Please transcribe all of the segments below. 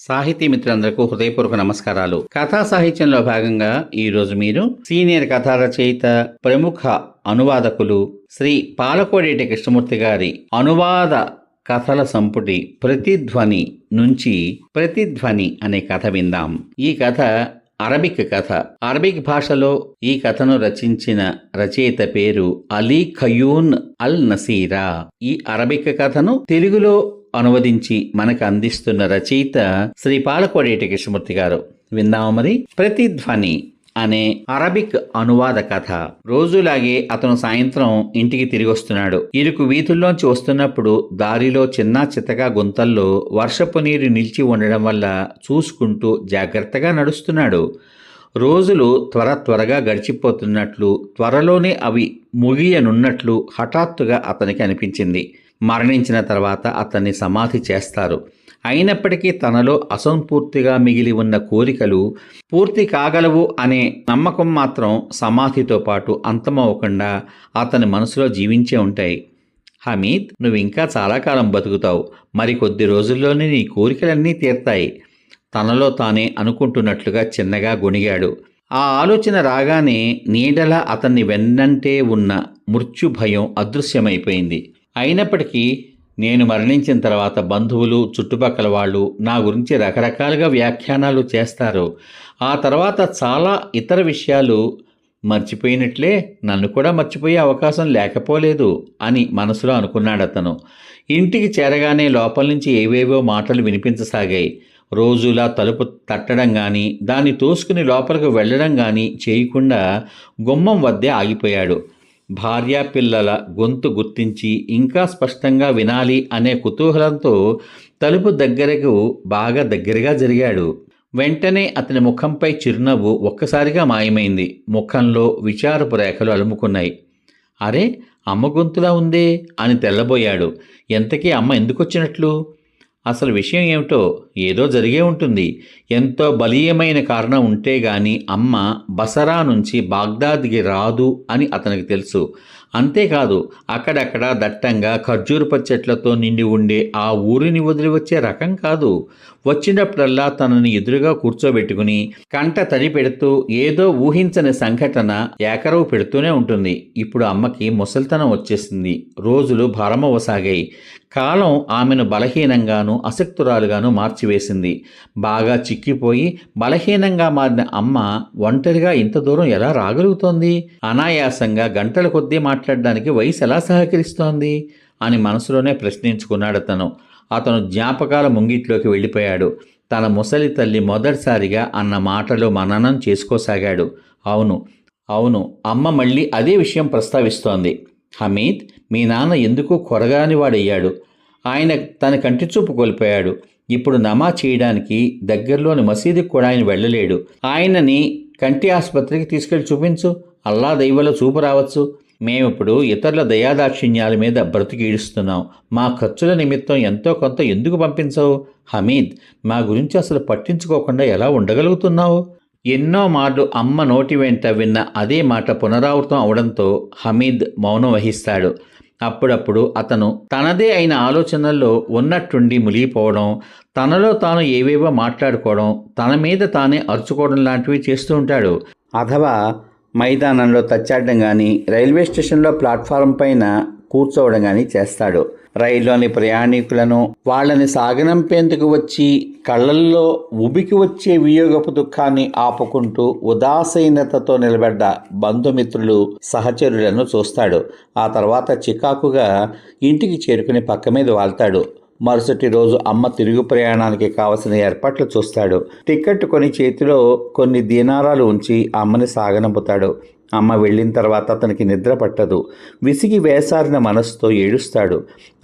సాహితీ మిత్రులందరకు హృదయపూర్వక నమస్కారాలు. కథా సాహిత్యంలో భాగంగా ఈరోజు మీరు సీనియర్ కథా రచయిత ప్రముఖ అనువాదకులు శ్రీ పాలకోడేటి కృష్ణమూర్తి గారి అనువాద కథల సంపుటి ప్రతిధ్వని నుంచి ప్రతిధ్వని అనే కథ విందాం. ఈ కథ అరబిక్ కథ. అరబిక్ భాషలో ఈ కథను రచించిన రచయిత పేరు అలీ ఖయూన్ అల్ నసీరా ఈ అరబిక్ కథను తెలుగులో అనువదించి మనకు అందిస్తున్న రచయిత శ్రీ పాలకోడేటి కృష్ణమూర్తి గారు. విందాము మరి? ప్రతిధ్వని అనే అరబిక్ అనువాద కథ. రోజులాగే అతను సాయంత్రం ఇంటికి తిరిగి వస్తున్నాడు. ఇరుకు వీధుల్లోంచి వస్తున్నప్పుడు దారిలో చిన్న చితగా గుంతల్లో వర్షపు నీరు నిలిచి ఉండడం వల్ల చూసుకుంటూ జాగ్రత్తగా నడుస్తున్నాడు. రోజులు త్వర త్వరగా గడిచిపోతున్నట్లు త్వరలోనే అవి ముగియనున్నట్లు హఠాత్తుగా అతనికి అనిపించింది. మరణించిన తర్వాత అతన్ని సమాధి చేస్తారు. అయినప్పటికీ తనలో అసంపూర్తిగా మిగిలి ఉన్న కోరికలు పూర్తి కాగలవు అనే నమ్మకం మాత్రం సమాధితో పాటు అంతమవ్వకుండా అతని మనసులో జీవించే ఉంటాయి. హమీద్ నువ్వు ఇంకా చాలా కాలం బతుకుతావు. మరి కొద్ది రోజుల్లోనే నీ కోరికలన్నీ తీర్తాయి. తనలో తానే అనుకుంటున్నట్లుగా చిన్నగా గొణిగాడు. ఆ ఆలోచన రాగానే నీడలా అతన్ని వెన్నంటే ఉన్న మృత్యు భయం అదృశ్యమైపోయింది. అయినప్పటికీ నేను మరణించిన తర్వాత బంధువులు చుట్టుపక్కల వాళ్ళు నా గురించి రకరకాలుగా వ్యాఖ్యానాలు చేస్తారు. ఆ తర్వాత చాలా ఇతర విషయాలు మర్చిపోయినట్లే నన్ను కూడా మర్చిపోయే అవకాశం లేకపోలేదు అని మనసులో అనుకున్నాడు అతను. ఇంటికి చేరగానే లోపల నుంచి ఏవేవో మాటలు వినిపించసాగాయి. రోజులా తలుపు తట్టడం కానీ దాన్ని తోసుకుని లోపలికి వెళ్ళడం కానీ చేయకుండా గుమ్మం వద్దే ఆగిపోయాడు. భార్యా పిల్లల గొంతు గుర్తించి ఇంకా స్పష్టంగా వినాలి అనే కుతూహలంతో తలుపు దగ్గరకు బాగా దగ్గరగా జరిగాడు. వెంటనే అతని ముఖంపై చిరునవ్వు ఒక్కసారిగా మాయమైంది. ముఖంలో విచారపు రేఖలు అలుముకున్నాయి. అరే అమ్మ గొంతులా ఉందే అని తెల్లబోయాడు. ఎంతకీ అమ్మ ఎందుకొచ్చినట్లు? అసలు విషయం ఏమిటో ఏదో జరిగే ఉంటుంది. ఎంతో బలీయమైన కారణం ఉంటే గాని అమ్మ బసరా నుంచి బాగ్దాద్కి రాదు అని అతనికి తెలుసు. అంతేకాదు అక్కడక్కడ దట్టంగా ఖర్జూరప చెట్లతో నిండి ఉండే ఆ ఊరిని వదిలి వచ్చే రకం కాదు. వచ్చినప్పుడల్లా తనని ఎదురుగా కూర్చోబెట్టుకుని కంట తడి పెడుతూ ఏదో ఊహించని సంఘటన ఏకరవు పెడుతూనే ఉంటుంది. ఇప్పుడు అమ్మకి ముసలితనం వచ్చేసింది. రోజులు భారమవసాగాయి కాలం ఆమెను బలహీనంగాను అసక్తురాలుగాను మార్చివేసింది. బాగా చిక్కిపోయి బలహీనంగా మారిన అమ్మ ఒంటరిగా ఇంత దూరం ఎలా రాగలుగుతోంది? అనాయాసంగా గంటల కొద్దీ మాట్లాడడానికి వయసు ఎలా సహకరిస్తోంది అని మనసులోనే ప్రశ్నించుకున్నాడు అతను అతను జ్ఞాపకాల ముంగిట్లోకి వెళ్ళిపోయాడు. తన ముసలి తల్లి మొదటిసారిగా అన్న మాటలు మననం చేసుకోసాగాడు. అవును అవును అమ్మ మళ్ళీ అదే విషయం ప్రస్తావిస్తోంది. హమీద్ మీ నాన్న ఎందుకు కొరగాని వాడయ్యాడు? ఆయన తన కంటి చూపు కోల్పోయాడు. ఇప్పుడు నమా చేయడానికి దగ్గరలోని మసీదుకి కూడా ఆయన వెళ్ళలేడు. ఆయనని కంటి ఆసుపత్రికి తీసుకెళ్ళి చూపించు. అల్లా దైవలో చూపు రావచ్చు. మేమిప్పుడు ఇతరుల దయాదాక్షిణ్యాల మీద బ్రతికి ఈడుస్తున్నాం మా ఖర్చుల నిమిత్తం ఎంతో కొంత ఎందుకు పంపించవు? హమీద్ మా గురించి అసలు పట్టించుకోకుండా ఎలా ఉండగలుగుతున్నావు? ఎన్నో మార్లు అమ్మ నోటి వెంట విన్న అదే మాట పునరావృతం అవడంతో హమీద్ మౌనం వహిస్తాడు. అప్పుడప్పుడు అతను తనదే అయిన ఆలోచనల్లో ఉన్నట్టుండి మునిగిపోవడం తనలో తాను ఏవేవో మాట్లాడుకోవడం తన మీద తానే అరుచుకోవడం లాంటివి చేస్తూ ఉంటాడు. అథవా మైదానంలో తచ్చాడడం కానీ రైల్వే స్టేషన్లో ప్లాట్ఫారం పైన కూర్చోవడం కానీ చేస్తాడు. రైల్లోని ప్రయాణికులను వాళ్ళని సాగనంపేందుకు వచ్చి కళ్ళల్లో ఉబికి వచ్చే వియోగపు దుఃఖాన్ని ఆపుకుంటూ ఉదాసీనతతో నిలబడ్డ బంధుమిత్రులు సహచరులను చూస్తాడు. ఆ తర్వాత చికాకుగా ఇంటికి చేరుకుని పక్క మీద వాళ్తాడు. మరుసటి రోజు అమ్మ తిరుగు ప్రయాణానికి కావలసిన ఏర్పాట్లు చూస్తాడు. టికెట్ కొని చేతిలో కొన్ని దీనారాలు ఉంచి అమ్మని సాగనంపుతాడు. అమ్మ వెళ్ళిన తర్వాత అతనికి నిద్ర పట్టదు. విసిగి వేసారిన మనసుతో ఏడుస్తాడు.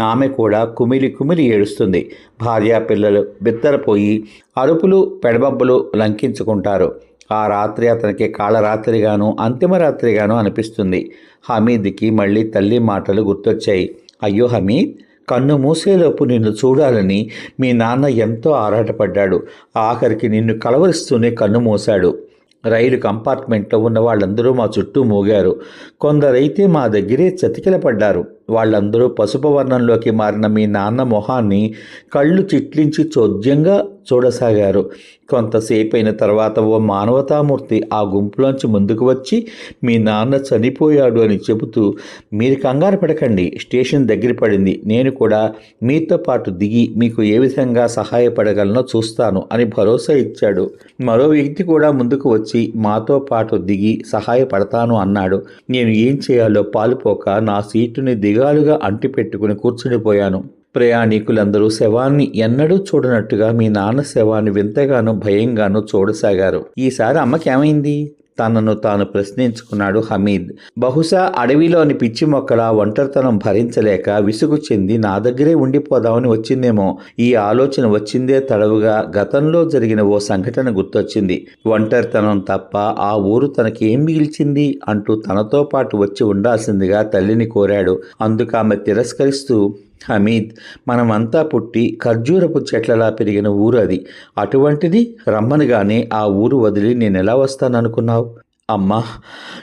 ఆమె కూడా కుమిలి కుమిలి ఏడుస్తుంది. భార్యా పిల్లలు బిత్తరపోయి అరుపులు పెడబబ్బులు లంకించుకుంటారు. ఆ రాత్రి అతనికి కాళరాత్రిగాను అంతిమ రాత్రిగాను అనిపిస్తుంది. హమీద్కి మళ్ళీ తల్లి మాటలు గుర్తొచ్చాయి. అయ్యో హమీద్! కన్ను మూసేలోపు నిన్ను చూడాలని మీ నాన్న ఎంతో ఆరాటపడ్డాడు. ఆఖరికి నిన్ను కలవరిస్తూనే కన్ను మూశాడు. రైలు కంపార్ట్మెంట్లో ఉన్న వాళ్ళందరూ మా చుట్టూ మోగారు. కొందరైతే మా దగ్గరే చతికిల పడ్డారు వాళ్ళందరూ పసుపు వర్ణంలోకి మారిన మీ నాన్న మొహాన్ని కళ్ళు చిట్లించి చోద్యంగా చూడసాగారు. కొంతసేపు అయిన తర్వాత ఓ మానవతామూర్తి ఆ గుంపులోంచి ముందుకు వచ్చి మీ నాన్న చనిపోయాడు అని చెబుతూ మీరు కంగారు పడకండి స్టేషన్ దగ్గర పడింది. నేను కూడా మీతో పాటు దిగి మీకు ఏ విధంగా సహాయపడగలనో చూస్తాను అని భరోసా ఇచ్చాడు. మరో వ్యక్తి కూడా ముందుకు వచ్చి మాతో పాటు దిగి సహాయపడతాను అన్నాడు. నేను ఏం చేయాలో పాలుపోక నా సీటుని దిగి దిగాలుగా అంటి పెట్టుకుని కూర్చునిపోయాను ప్రయాణికులందరూ శవాన్ని ఎన్నడూ చూడనట్టుగా మీ నాన్న శవాన్ని వింతగానూ భయంగానూ చూడసాగారు. ఈసారి అమ్మకేమైంది? తనను తాను ప్రశ్నించుకున్నాడు హమీద్. బహుశా అడవిలోని పిచ్చి మొక్కల ఒంటరితనం భరించలేక విసుగు చెంది నా దగ్గరే ఉండిపోదామని వచ్చిందేమో. ఈ ఆలోచన వచ్చిందే తడవుగా గతంలో జరిగిన ఓ సంఘటన గుర్తొచ్చింది. ఒంటరితనం తప్ప ఆ ఊరు తనకేం మిగిల్చింది అంటూ తనతో పాటు వచ్చి ఉండాల్సిందిగా తల్లిని కోరాడు. అందుకు ఆమె తిరస్కరిస్తూ హమీద్ మనమంతా పుట్టి ఖర్జూరపు చెట్లలా పెరిగిన ఊరు అది. అటువంటిది రమ్మనగానే ఆ ఊరు వదిలి నేను ఎలా వస్తాననుకున్నావు? అమ్మా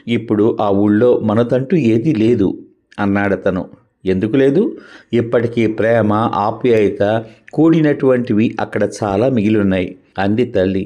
ఇప్పుడు ఆ ఊళ్ళో మనదంటూ ఏదీ లేదు అన్నాడతను ఎందుకు లేదు? ఇప్పటికీ ప్రేమ ఆప్యాయత కూడినటువంటివి అక్కడ చాలా మిగిలి ఉన్నాయి అంది తల్లి.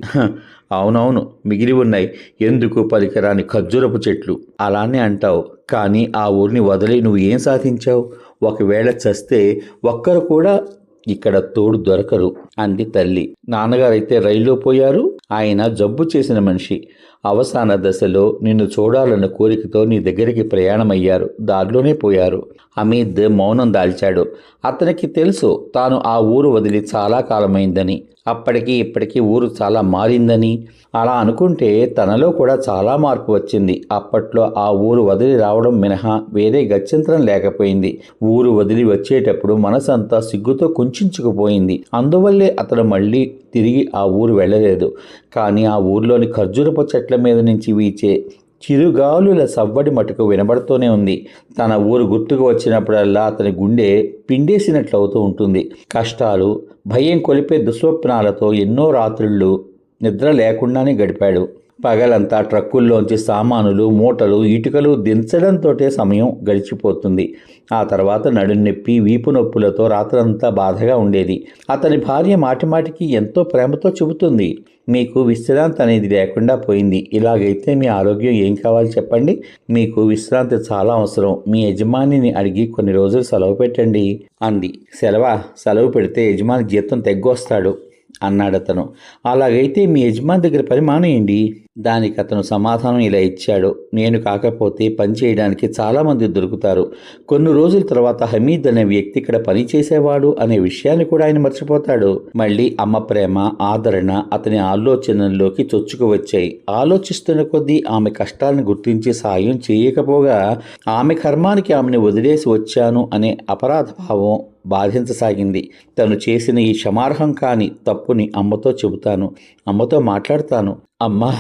అవునవును మిగిలి ఉన్నాయి. ఎందుకు పలికరాని ఖర్జూరపు చెట్లు? అలానే అంటావు. కానీ ఆ ఊరిని వదిలి నువ్వు ఏం సాధించావు? ఒకవేళ చస్తే ఒక్కరు కూడా ఇక్కడ తోడు దొరకరు. అంది తల్లి. నాన్నగారైతే రైల్లో పోయారు. ఆయన జబ్బు చేసిన మనిషి. అవసాన దశలో నిన్ను చూడాలన్న కోరికతో నీ దగ్గరికి ప్రయాణమయ్యారు. దారిలోనే పోయారు. హమీద్ మౌనం దాల్చాడు. అతనికి తెలుసు తాను ఆ ఊరు వదిలి చాలా కాలమైందని. అప్పటికి ఇప్పటికీ ఊరు చాలా మారిందని. అలా అనుకుంటే తనలో కూడా చాలా మార్పు వచ్చింది. అప్పట్లో ఆ ఊరు వదిలి రావడం మినహా వేరే గత్యంతరం లేకపోయింది. ఊరు వదిలి వచ్చేటప్పుడు మనసంతా సిగ్గుతో కుంచుకుపోయింది. అందువల్లే అతను మళ్ళీ తిరిగి ఆ ఊరు వెళ్ళలేదు. కానీ ఆ ఊరిలోని ఖర్జూరపు చెట్ల మీద నుంచి వీచే చిరుగాలుల సవ్వడి మటుకు వినబడుతూనే ఉంది. తన ఊరు గుర్తుకు వచ్చినప్పుడల్లా అతని గుండె పిండేసినట్లు అవుతూ ఉంటుంది. కష్టాలు భయం కొలిపే దుస్వప్నాలతో ఎన్నో రాత్రుళ్ళు నిద్ర లేకుండానే గడిపాడు. పగలంతా ట్రక్కుల్లోంచి సామానులు మూటలు ఇటుకలు దించడంతో సమయం గడిచిపోతుంది. ఆ తర్వాత నడునొప్పి వీపు నొప్పులతో రాత్రంతా బాధగా ఉండేది. అతని భార్య మాటిమాటికి ఎంతో ప్రేమతో చెబుతుంది మీకు విశ్రాంతి అనేది లేకుండా పోయింది. ఇలాగైతే మీ ఆరోగ్యం ఏం కావాలి చెప్పండి? మీకు విశ్రాంతి చాలా అవసరం. మీ యజమానిని అడిగి కొన్ని రోజులు సెలవు పెట్టండి అంది. సెలవా? సెలవు పెడితే యజమాని జీతం తెగ్గొస్తాడు అన్నాడతను. అలాగైతే మీ యజమాని దగ్గర పని మానేయండి దానికి అతను సమాధానం ఇలా ఇచ్చాడు. నేను కాకపోతే పని చేయడానికి చాలామంది దొరుకుతారు. కొన్ని రోజుల తర్వాత హమీద్ అనే వ్యక్తి ఇక్కడ పని చేసేవాడు అనే విషయాన్ని కూడా ఆయన మర్చిపోతాడు. మళ్ళీ అమ్మ ప్రేమ ఆదరణ అతని ఆలోచనల్లోకి చొచ్చుకు వచ్చాయి. ఆలోచిస్తున్న కొద్దీ ఆమె కష్టాలను గుర్తించి సాయం చేయకపోగా ఆమె కర్మానికి ఆమెను వదిలేసి వచ్చాను అనే అపరాధ భావం బాధించసాగింది. తను చేసిన ఈ క్షమార్హం కాని తప్పుని అమ్మతో చెబుతాను అమ్మతో మాట్లాడతాను. అమ్మా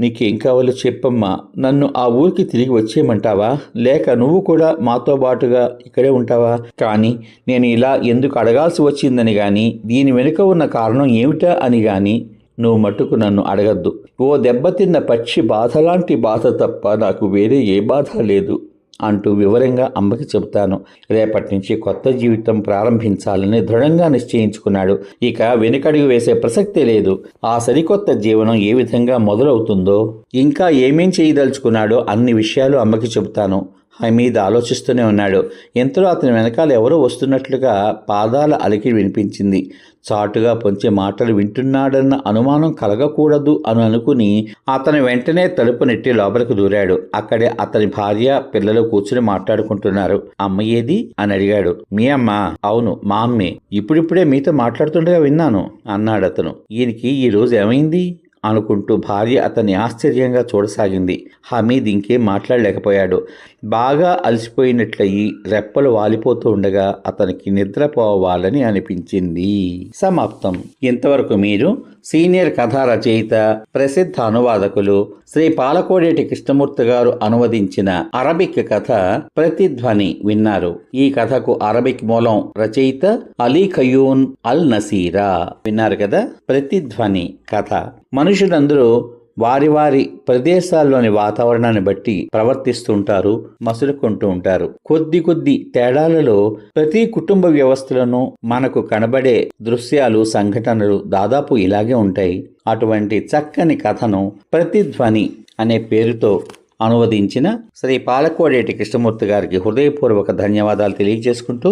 నీకేం కావాలో చెప్పమ్మా. నన్ను ఆ ఊరికి తిరిగి వచ్చేయమంటావా? లేక నువ్వు కూడా మాతో పాటుగా ఇక్కడే ఉంటావా? కానీ నేను ఇలా ఎందుకు అడగాల్సి వచ్చిందని కానీ దీని వెనుక ఉన్న కారణం ఏమిటా అని కానీ నువ్వు మట్టుకు నన్ను అడగద్దు. ఓ దెబ్బతిన్న పక్షి బాధలాంటి బాధ తప్ప నాకు వేరే ఏ బాధ లేదు. అంటూ వివరంగా అమ్మకి చెబుతాను. రేపటి నుంచి కొత్త జీవితం ప్రారంభించాలని దృఢంగా నిశ్చయించుకున్నాడు. ఇక వెనుకడుగు వేసే ప్రసక్తే లేదు. ఆ సరికొత్త జీవనం ఏ విధంగా మొదలవుతుందో ఇంకా ఏమేం చేయదలుచుకున్నాడో అన్ని విషయాలు అమ్మకి చెబుతాను. హమీద్ ఆలోచిస్తూనే ఉన్నాడు. ఇంతలో అతని వెనకాల ఎవరో వస్తున్నట్లుగా పాదాల అలికి వినిపించింది. చాటుగా పొంచే మాటలు వింటున్నాడన్న అనుమానం కలగకూడదు అని అనుకుని అతను వెంటనే తలుపు నెట్టి లోపలికి దూరాడు. అక్కడే అతని భార్య పిల్లలు కూర్చుని మాట్లాడుకుంటున్నారు. అమ్మ ఏది? అని అడిగాడు. మీ అమ్మ? అవును మా అమ్మే. ఇప్పుడిప్పుడే మీతో మాట్లాడుతుండగా విన్నాను అన్నాడు అతను ఈయనకి ఈ రోజు ఏమైంది? అనుకుంటూ భార్య అతన్ని ఆశ్చర్యంగా చూడసాగింది. హమీద్ ఇంకేం మాట్లాడలేకపోయాడు. బాగా అలసిపోయినట్లయి రెప్పలు వాలిపోతూ ఉండగా అతనికి నిద్రపోవాలని అనిపించింది. సమాప్తం. ఇంతవరకు మీరు సీనియర్ కథా రచయిత ప్రసిద్ధ అనువాదకులు శ్రీ పాలకోడేటి కృష్ణమూర్తి గారు అనువదించిన అరబిక్ కథ ప్రతిధ్వని విన్నారు. ఈ కథకు అరబిక్ మూలం రచయిత అలీ ఖయూన్ అల్ నసీరా విన్నారు కదా? ప్రతిధ్వని కథ. మనుషులందరూ వారి వారి ప్రదేశాల్లోని వాతావరణాన్ని బట్టి ప్రవర్తిస్తుంటారు మసులుకుంటూ ఉంటారు. కొద్ది కొద్ది తేడాలలో ప్రతి కుటుంబ వ్యవస్థలను మనకు కనబడే దృశ్యాలు సంఘటనలు దాదాపు ఇలాగే ఉంటాయి. అటువంటి చక్కని కథను ప్రతిధ్వని అనే పేరుతో అనువదించిన శ్రీ పాలకోడేటి కృష్ణమూర్తి గారికి హృదయపూర్వక ధన్యవాదాలు తెలియజేసుకుంటూ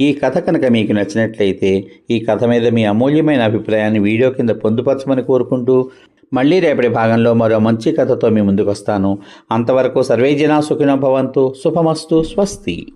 ఈ కథ కనుక మీకు నచ్చినట్లయితే ఈ కథ మీద మీ అమూల్యమైన అభిప్రాయాన్ని వీడియో కింద పొందుపరచమని కోరుకుంటూ మళ్ళీ రేపటి భాగంలో మరో మంచి కథతో మీ ముందుకు వస్తాను అంతవరకు సర్వే జనా సుఖినో భవంతు. శుభమస్తు. స్వస్తి.